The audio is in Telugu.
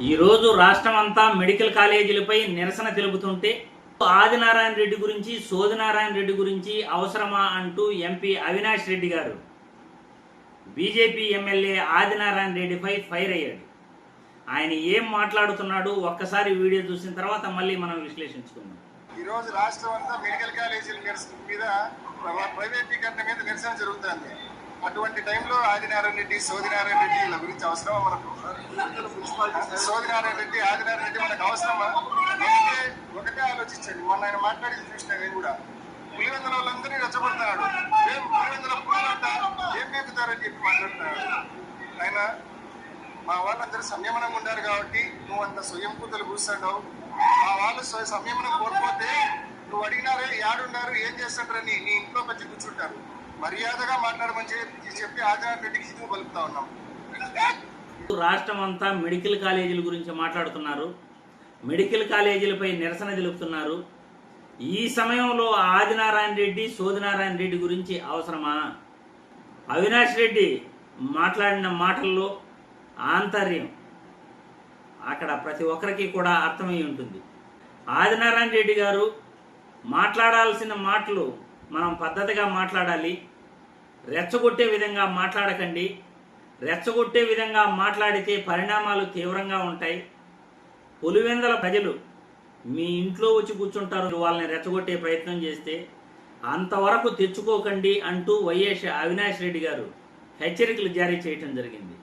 ఈరోజు రాష్ట్రం అంతా మెడికల్ కాలేజీలపై నిరసన తెలుపుతుంటే ఆదినారాయణ రెడ్డి గురించి సోదినారాయణ రెడ్డి గురించి అవసరమా అంటూ ఎంపీ అవినాష్ రెడ్డి గారు. బీజేపీ ఎమ్మెల్యే ఆదినారాయణ రెడ్డిపై ఫైర్ అయ్యాడు. ఆయన ఏం మాట్లాడుతున్నాడు ఒక్కసారి వీడియో చూసిన తర్వాత మళ్ళీ మనం విశ్లేషించుకుందాం. ఈ రోజు రాష్ట్రం అంతా మెడికల్ కాలేజీల మీద ప్ర- ప్రైవేటీకరణ మీద నిరసన జరుగుతుంది. అటువంటి టైంలో ఆదినారాయణ రెడ్డి సోదినారాయణ రెడ్డి వీళ్ళ గురించి అవసరమా మనకు? సోదినారాయణ రెడ్డి ఆదినారాయణ రెడ్డి మనకు అవసరమా? ఒకటే ఒకటే ఆలోచించండి. మొన్న ఆయన మాట్లాడేది చూసిన నేను కూడా. పులివెందుల వాళ్ళందరినీ రెచ్చగొడుతున్నాడు. ఏం పులివెందుల పులివంట ఏం నేపుతారని చెప్పి మాట్లాడుతున్నాడు ఆయన మా వాళ్ళందరూ సంయమనంగా ఉండారు కాబట్టి నువ్వు అంత స్వయం కూతలు కూర్చుంటావు మా వాళ్ళు సంయమనం కోల్పోతే నువ్వు అడిగినారే యాడున్నారు ఏం చేస్తుంటారని నీ ఇంట్లో వచ్చి కూర్చుంటారు. మర్యాదగా మాట్లాడమని చెప్పి చెప్పి ఆచార్య రెడ్డికి హితువు పలుకుతా ఉన్నాం. రాష్ట్రం అంతా మెడికల్ కాలేజీల గురించి మాట్లాడుతున్నారు. మెడికల్ కాలేజీలపై నిరసన తెలుపుతున్నారు. ఈ సమయంలో ఆదినారాయణ రెడ్డి సోదినారాయణ రెడ్డి గురించి అవసరమా? అవినాష్ రెడ్డి మాట్లాడిన మాటల్లో ఆంతర్యం అక్కడ ప్రతి ఒక్కరికి కూడా అర్థమై ఉంటుంది. ఆదినారాయణ రెడ్డి గారు మాట్లాడాల్సిన మాటలు మనం పద్ధతిగా మాట్లాడాలి. రెచ్చగొట్టే విధంగా మాట్లాడకండి. రెచ్చగొట్టే విధంగా మాట్లాడితే పరిణామాలు తీవ్రంగా ఉంటాయి. పులివెందల ప్రజలు మీ ఇంట్లో వచ్చి కూర్చుంటారు. వాళ్ళని రెచ్చగొట్టే ప్రయత్నం చేస్తే అంతవరకు తెచ్చుకోకండి అంటూ వైఎస్ అవినాష్ రెడ్డి గారు హెచ్చరికలు జారీ చేయటం జరిగింది.